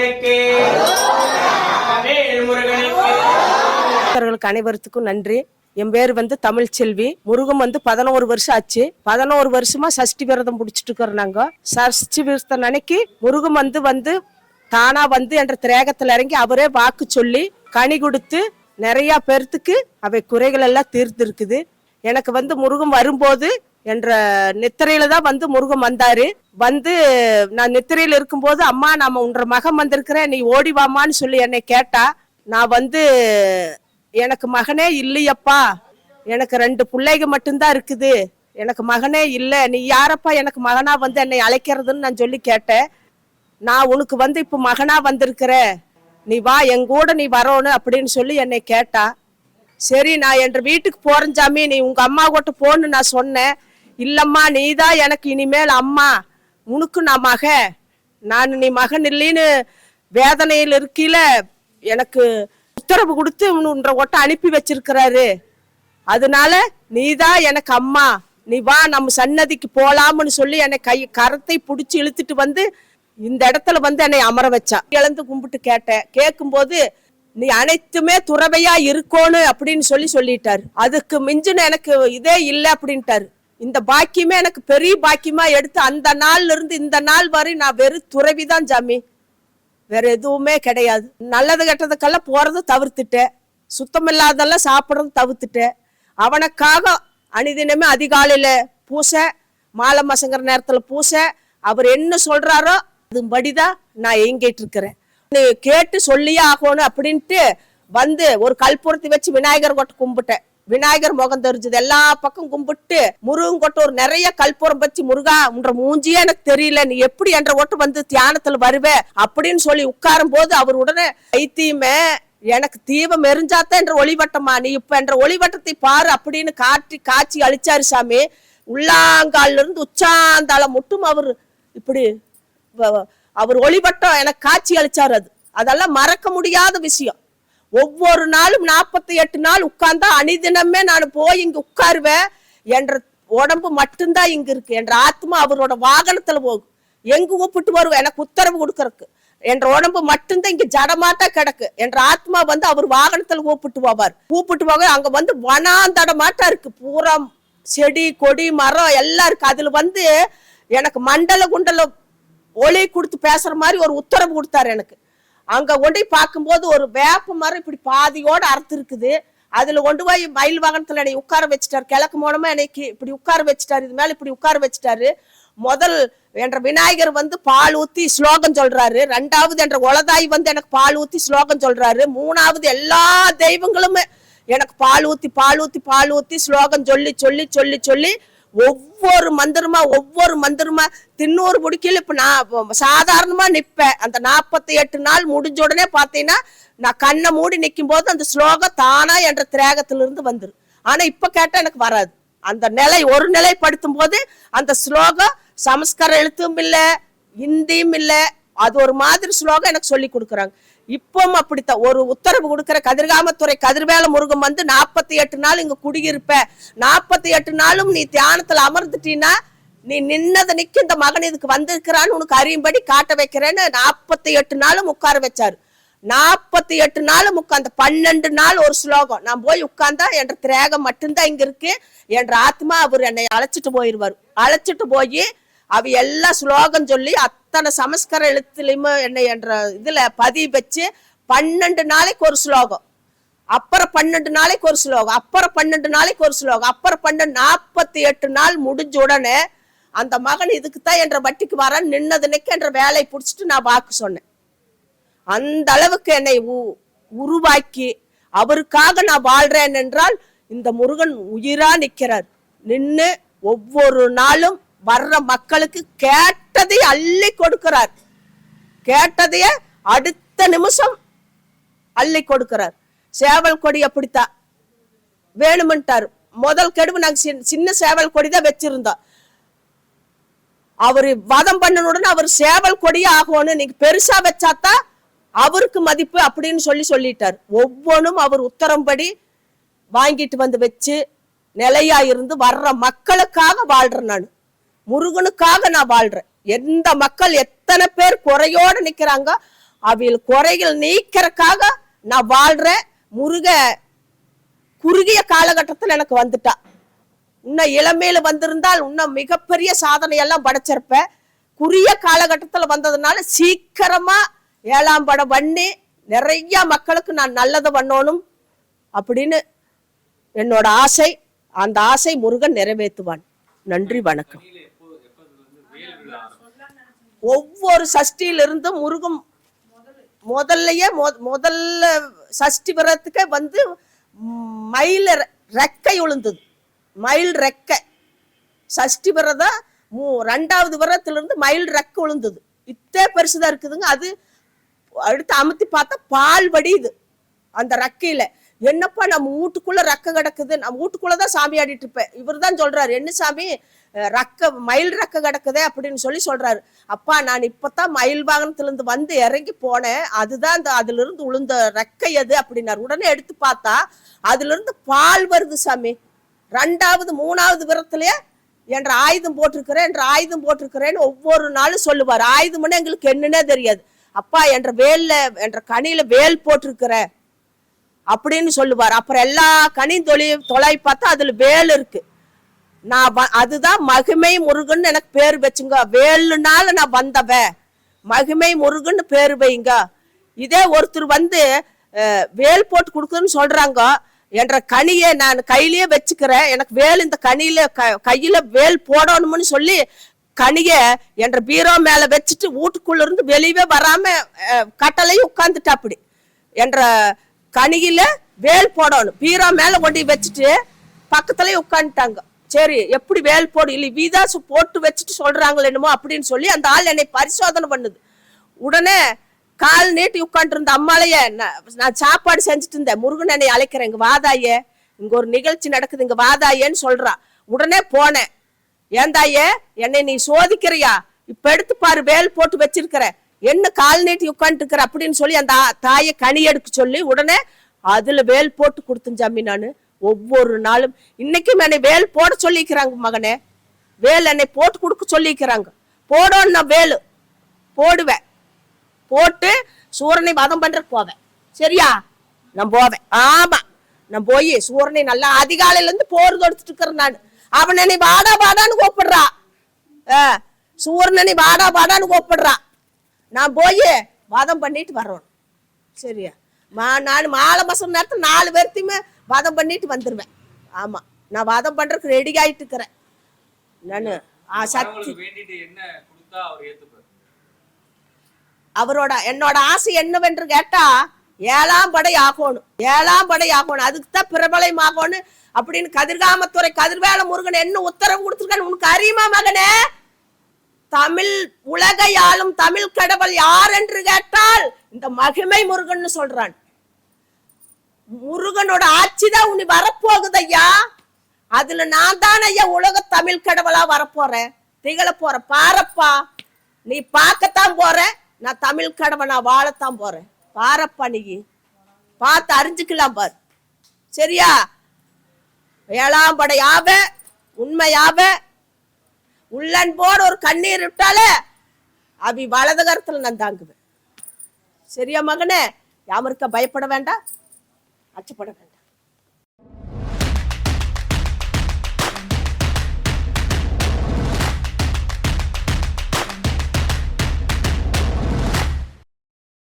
முருகனுக்கு. முருகனுக்கு. அனைவருக்கும் நன்றி. என் பேர் வந்து தமிழ்ச்செல்வி முருகன் வந்து பதினோரு வருஷம் ஆச்சு. பதினோரு வருஷமா சஷ்டி விரதம் பிடிச்சிட்டு இருக்கிறோம் நாங்க. சஷ்டி விரதம் அன்னைக்கு முருகன் வந்து வந்து தானா வந்து என்ற திரேகத்துல இறங்கி அவரே வாக்கு சொல்லி கனி கொடுத்து நிறைய பேர்த்துக்கு அவை குறைகள் எல்லாம் தீர்த்து இருக்குது எனக்கு வந்து முருகன் வரும்போது என்ற நித்திரையில தான் வந்து முருகன் வந்தாரு. வந்து நான் நித்திரையில இருக்கும்போது அம்மா நாம உன்ற மகன் வந்திருக்கிறேன். நீ ஓடி வாமான்னு சொல்லி என்னை கேட்டா நான் வந்து எனக்கு மகனே இல்லையப்பா. எனக்கு ரெண்டு பிள்ளைங்க மட்டும்தான் இருக்குது. எனக்கு மகனே இல்லை. நீ யாரப்பா எனக்கு மகனா வந்து என்னை அழைக்கிறதுன்னு நான் சொல்லி கேட்டேன். நான் உனக்கு வந்து இப்போ மகனா வந்திருக்கிற நீ வா என் கூட நீ வரணும் அப்படின்னு சொல்லி என்னை கேட்டா சரி நான் என்ற வீட்டுக்கு போறேன் சாமி. நீ உங்க அம்மா கிட்ட போன்னு நான் சொன்னேன். இல்லம்மா நீ தான் எனக்கு இனிமேல் அம்மா. உனக்கு நான் மக. நான் நீ மகன் இல்லைன்னு வேதனையில் இருக்கையில எனக்கு உத்தரவு கொடுத்து உன்ற ஒட்ட அனுப்பி வச்சிருக்கிறாரு. அதனால நீதான் எனக்கு அம்மா. நீ வா நம்ம சன்னதிக்கு போலாம்னு சொல்லி என்னை கை கரத்தை பிடிச்சி இழுத்துட்டு வந்து இந்த இடத்துல வந்து என்னை அமர வச்சா. இழந்து கும்பிட்டு கேட்டேன். கேட்கும்போது நீ அனைத்துமே துறவையா இருக்கோன்னு அப்படின்னு சொல்லி சொல்லிட்டாரு. அதுக்கு மிஞ்சின எனக்கு இதே இல்லை அப்படின்ட்டாரு. இந்த பாக்கியமே எனக்கு பெரிய பாக்கியமா எடுத்து அந்த நாள்ல இருந்து இந்த நாள் வரை நான் வெறும் துறவிதான் ஜாமி. வேற எதுவுமே கிடையாது. நல்லது கெட்டதுக்கெல்லாம் போறதை தவிர்த்துட்டேன். சுத்தமில்லாதெல்லாம் சாப்பிட்றதும் தவிர்த்துட்டேன். அவனுக்காக அணிதினமே அதிகாலையில பூசை மாலை மசங்கிற நேரத்துல பூசை அவர் என்ன சொல்றாரோ அதுபடிதான் நான் எங்கிட்டு இருக்கிறேன். நீ கேட்டு சொல்லியே ஆகணும் அப்படின்ட்டு வந்து ஒரு கல்புரத்தி வச்சு விநாயகர் கொட்டை கும்பிட்டேன். விநாயகர் முகம் தெரிஞ்சது. எல்லா பக்கம் கும்பிட்டு முருகன் ஒரு நிறைய கல்பூரம் பச்சு முருகா உன்ற மூஞ்சியே எனக்கு தெரியல. நீ எப்படி என்ற ஓட்டு வந்து தியானத்துல வருவே? அப்படின்னு சொல்லி உட்காரும் போது அவர் உடனே ஐத்தியமே எனக்கு தீபம் எரிஞ்சாத்தான் என்ற ஒளிவட்டமா? நீ இப்ப என்ற ஒளிவட்டத்தை பாரு அப்படின்னு காட்டி காட்சி அழிச்சாரு சாமி. உள்ளாங்கால்ல இருந்து உச்சாந்தாளம் மட்டும் அவர் இப்படி அவர் ஒளிவட்டம் எனக்கு காட்சி அளிச்சாரு அது. அதெல்லாம் மறக்க முடியாத விஷயம். ஒவ்வொரு நாளும் நாற்பத்தி எட்டு நாள் உட்கார்ந்தா அணிதினமே நான் போய் இங்க உட்காருவேன் என்ற உடம்பு மட்டும்தான் இங்க இருக்கு. என்ற ஆத்மா அவரோட வாகனத்துல போகும் எங்க கூப்பிட்டு வருவேன் எனக்கு உத்தரவு கொடுக்கறதுக்கு என்ற உடம்பு மட்டும்தான் இங்க தான் கிடக்கு. என்ற ஆத்மா வந்து அவர் வாகனத்துல கூப்பிட்டு போவார். கூப்பிட்டு போக அங்க வந்து வனாந்தடமாட்டா இருக்கு. பூரா செடி கொடி மரம் எல்லாம் இருக்கு. அதுல வந்து எனக்கு மண்டல குண்டல ஒளி கொடுத்து பேசுற மாதிரி ஒரு உத்தரவு கொடுத்தாரு எனக்கு. அங்க கொண்டு போய் பார்க்கும்போது ஒரு வேப்ப மரம் இப்படி பாதியோட அறுத்து இருக்குது. அதுல கொண்டு போய் மயில் வாகனத்துல என்னை உட்கார வச்சுட்டாரு. கிழக்கு மூலமா என்னைக்கு இப்படி உட்கார வச்சுட்டாரு. இது மேல இப்படி உட்கார வச்சுட்டாரு. முதல் என்ற விநாயகர் வந்து பால் ஊத்தி ஸ்லோகம் சொல்றாரு. ரெண்டாவது என்ற உலதாய் வந்து எனக்கு பால் ஊத்தி ஸ்லோகம் சொல்றாரு. மூணாவது எல்லா தெய்வங்களுமே எனக்கு பால் ஊத்தி பால் ஊத்தி பால் ஊத்தி ஸ்லோகம் சொல்லி சொல்லி சொல்லி சொல்லி ஒவ்வொரு மந்திரமா ஒவ்வொரு மந்திரமா தின்னூறு முடிக்கையில் இப்ப நான் சாதாரணமா நிப்பேன். அந்த நாற்பத்தி எட்டு நாள் முடிஞ்ச உடனே பாத்தீங்கன்னா நான் கண்ணை மூடி நிற்கும் போது அந்த ஸ்லோகம் தானா என்ற திரேகத்திலிருந்து வந்துடும் ஆனா இப்ப கேட்டா எனக்கு வராது. அந்த நிலை ஒரு நிலைப்படுத்தும் போது அந்த ஸ்லோகம் சமஸ்கார எழுத்தும் இல்லை இந்தியும் இல்லை அது ஒரு மாதிரி ஸ்லோகம் எனக்கு சொல்லி கொடுக்குறாங்க. இப்பவும் அப்படித்தான். ஒரு உத்தரவு கொடுக்குற கதிர்காமத்துறை கதிர்வேல முருகன் வந்து நாற்பத்தி எட்டு நாள் இங்க குடியிருப்ப. நாற்பத்தி எட்டு நாளும் நீ தியானத்துல அமர்ந்துட்டீன்னா நீ நின்னதை நிக்க இந்த மகன் இதுக்கு வந்திருக்கிறான்னு உனக்கு அறியும்படி காட்ட வைக்கிறேன்னு நாற்பத்தி எட்டு நாளும் உட்கார வச்சாரு. நாற்பத்தி எட்டு நாளும் உட்காந்து பன்னெண்டு நாள் ஒரு ஸ்லோகம். நான் போய் உட்கார்ந்தா என்ற திரேகம் மட்டும்தான் இங்க இருக்கு. என்ற ஆத்மா அவர் என்னை அழைச்சிட்டு போயிருவார். அழைச்சிட்டு போய் அவ எல்லா ஸ்லோகம் சொல்லி அத்தனை சமஸ்கார எழுத்துலையுமே என்னை என்ற இதில் பதிவு வச்சு பன்னெண்டு நாளைக்கு ஒரு ஸ்லோகம். அப்புறம் பன்னெண்டு நாளைக்கு ஒரு ஸ்லோகம். அப்புறம் பன்னெண்டு நாளைக்கு ஒரு ஸ்லோகம். அப்புறம் பன்னெண்டு நாற்பத்தி எட்டு நாள் முடிஞ்ச உடனே அந்த மகன் இதுக்கு தான் என்ற வட்டிக்கு வர நின்னதுனைக்கு என்ற வேலையை பிடிச்சிட்டு நான் வாக்கு சொன்னேன். அந்த அளவுக்கு என்னை உ- உருவாக்கி அவருக்காக நான் வாழ்றேன் என்றால் இந்த முருகன் உயிரா நிற்கிறார் நின்று ஒவ்வொரு நாளும் வர்ற மக்களுக்கு கேட்டதை அள்ளி கொடுக்கிறார். கேட்டதைய அடுத்த நிமிஷம் அள்ளி கொடுக்கிறார். சேவல் கொடி அப்படித்தான் வேணுமென்ட்டாரு. முதல் கெடுவு நாங்க சின்ன- சேவல் கொடி தான் வச்சிருந்தோம். அவரு வதம் பண்ணனுடன் அவர் சேவல் கொடியே ஆகணும் நீங்க பெருசா வச்சாதான் அவருக்கு மதிப்பு அப்படின்னு சொல்லி சொல்லிட்டார். ஒவ்வொன்றும் அவர் உத்தரம்படி வாங்கிட்டு வந்து வச்சு நிலையா இருந்து வர்ற மக்களுக்காக வாழ்றேன் நான். முருகனுக்காக நான் வாழ்றேன். எந்த மக்கள் எத்தனை பேர் குறையோட நிக்கிறாங்க அவையில் குறைகள் நீக்கிறக்காக நான் வாழ்றேன் முருக குறுகிய காலகட்டத்தில் எனக்கு வந்துட்டா. இன்னும் இளமையில வந்திருந்தால் இன்னும் மிகப்பெரிய சாதனையெல்லாம் படைச்சிருப்பேன் குறுகிய காலகட்டத்துல வந்ததுனால சீக்கிரமா ஏழாம் படம் பண்ணி நிறைய மக்களுக்கு நான் நல்லதை பண்ணணும் அப்படின்னு என்னோட ஆசை. அந்த ஆசை முருகன் நிறைவேற்றுவான். நன்றி வணக்கம். ஒவ்வொரு சஷ்டியிலிருந்தும் முருகன் முதல்லையே முதல்ல சஷ்டி விரத்துக்கே வந்து ம், மயில் ரெக்கை உளுந்தது. மயில் ரெக்கை. சஷ்டி விரதம் மூ ரெண்டாவது விரதத்திலிருந்து மயில் ரெக்கை உளுந்தது. இத்தே பெருசுதான் இருக்குதுங்க. அது அடுத்து அமுத்தி பார்த்தா பால் வடியுது. அந்த ரெக்கையில். என்னப்பா நம்ம வீட்டுக்குள்ள ரக்க கிடக்குது? நம்ம வீட்டுக்குள்ளதான் சாமி ஆடிட்டு இருப்பேன். இவர் தான் சொல்றாரு என்ன சாமி? ரக்க மயில் ரக்க கிடக்குதே அப்படின்னு சொல்லி சொல்றாரு. அப்பா நான் இப்பதான் மயில் வாகனத்திலிருந்து வந்து இறங்கி போனேன். அதுதான் அந்த அதுல இருந்து உளுந்த ரெக்கை அது அப்படின்னாரு. உடனே எடுத்து பார்த்தா அதுல இருந்து பால் வருது சாமி. ரெண்டாவது மூணாவது விரத்துலயே என்ற ஆயுதம் போட்டிருக்கிறேன் என்ற ஆயுதம் போட்டிருக்கிறேன்னு ஒவ்வொரு நாளும் சொல்லுவார். ஆயுதம்னு எங்களுக்கு என்னன்னே தெரியாது. அப்பா என்ற வேல்ல என்ற கனியில வேல் போட்டிருக்கிறேன். அப்படின்னு சொல்லுவார். அப்புறம் எல்லா கனி தொழி தொலை பார்த்தா அதுல வேல் இருக்கு. நான் வ- அதுதான் மகிமை முருகன் எனக்கு பேர் வச்சுங்க. வேலுனால நான் வந்தவன் மகிமை முருகன் பேர் வைங்க. இதே ஒருத்தர் வந்து வேல் போட்டு கொடுக்குதுன்னு சொல்றாங்க. என்ற கனியை நான் கையிலேயே வச்சுக்கிறேன். எனக்கு வேல் இந்த கனியில க- கையில வேல் போடணும்னு சொல்லி கனிய என்ற பீரோ மேல வச்சுட்டு வீட்டுக்குள்ள இருந்து வெளியவே வராம கட்டளையும் உட்காந்துட்டா அப்படி என்ற கணியில வேல் போடணும். பீரோ மேல கொண்டு வச்சுட்டு பக்கத்துலயே உட்காந்துட்டாங்க சரி எப்படி வேல் போடு? இல்லை வீதாசு போட்டு வச்சுட்டு சொல்றாங்களே என்னமோ அப்படின்னு சொல்லி அந்த ஆள் என்னை பரிசோதனை பண்ணுது. உடனே கால் நீட்டி உட்காந்துட்டு இருந்த நான் நான் சாப்பாடு செஞ்சுட்டு இருந்தேன். முருகன் என்னை அழைக்கிறேன். இங்க வாதாயே. இங்க ஒரு நிகழ்ச்சி நடக்குது. இங்க வாதாயேன்னு சொல்றா. உடனே போனேன். ஏந்தாயே என்னை நீ சோதிக்கிறியா? இப்ப எடுத்து பாரு வேல் போட்டு வச்சிருக்கிற. என்ன கால் நீட்டி உட்காந்துருக்கிற அப்படின்னு சொல்லி அந்த தாயை கனி எடுக்க சொல்லி உடனே அதுல வேல் போட்டு கொடுத்தேன் ஜாமி நான். ஒவ்வொரு நாளும். இன்னைக்கும் என்னை வேல் போட சொல்லிக்கிறாங்க மகனே. வேல் என்னை போட்டு கொடுக்க சொல்லிக்கிறாங்க. போடோன்னு நான் வேலு. போடுவேன். போட்டு சூரனை வதம் பண்றதுக்கு போவேன். சரியா? நான் போவேன். ஆமா. நான் போய் சூரனை நல்லா அதிகாலையில இருந்து போர் தொடுத்துட்டு இருக்கிறேன் நான். அவன் என்னை வாடா வாடான்னு கூப்பிடுறா. ஆ, சூரனனை வாடா வாடான்னு கூப்பிடுறான் நான் போய் வதம் பண்ணிட்டு வரணும் சரியா? மா நான் மாலை மாசம் நேரத்தில் நாலு பேர்த்தையுமே வதம் பண்ணிட்டு வந்துடுவேன் ஆமா. நான் வதம் பண்றதுக்கு ரெடி ஆயிட்டு இருக்கிறேன் நானு ஆ சக்தி அவரோட என்னோட ஆசை என்னவென்று கேட்டா ஏழாம் படை ஆகணும். ஏழாம் படை ஆகணும். அதுக்கு தான் பிரபலம் ஆகணும் அப்படின்னு கதிர்காமத்துறை கதிர்வேல முருகன் என்ன உத்தரவு கொடுத்துருக்கான்னு உனக்கு அறியுமா மகனே? தமிழ் உலகை ஆளும் தமிழ் கடவுள் யார் என்று கேட்டால் இந்த மகிமை முருகன் சொல்றான். முருகனோட ஆட்சி தான் உனி வரப்போகுது ஐயா. அதுல நான் தான் ஐயா உலக தமிழ் கடவுளா வரப்போறேன். திகழ போற பாரப்பா. நீ பார்க்கத்தான் போற நான் தமிழ் கடவுளா வாழத்தான் போறேன். பாரப்பா நீ. பார்த்து அறிஞ்சுக்கலாம் பார். சரியா? ஏழாம் படையாவ உண்மையாவ உள்ளன்போடு ஒரு கண்ணீர் விட்டாலே அவி வலது கரத்துல நான் தாங்குவேன். சரியா மகனே? யாமருக்க பயப்பட வேண்டாம். அச்சப்பட வேண்டாம்.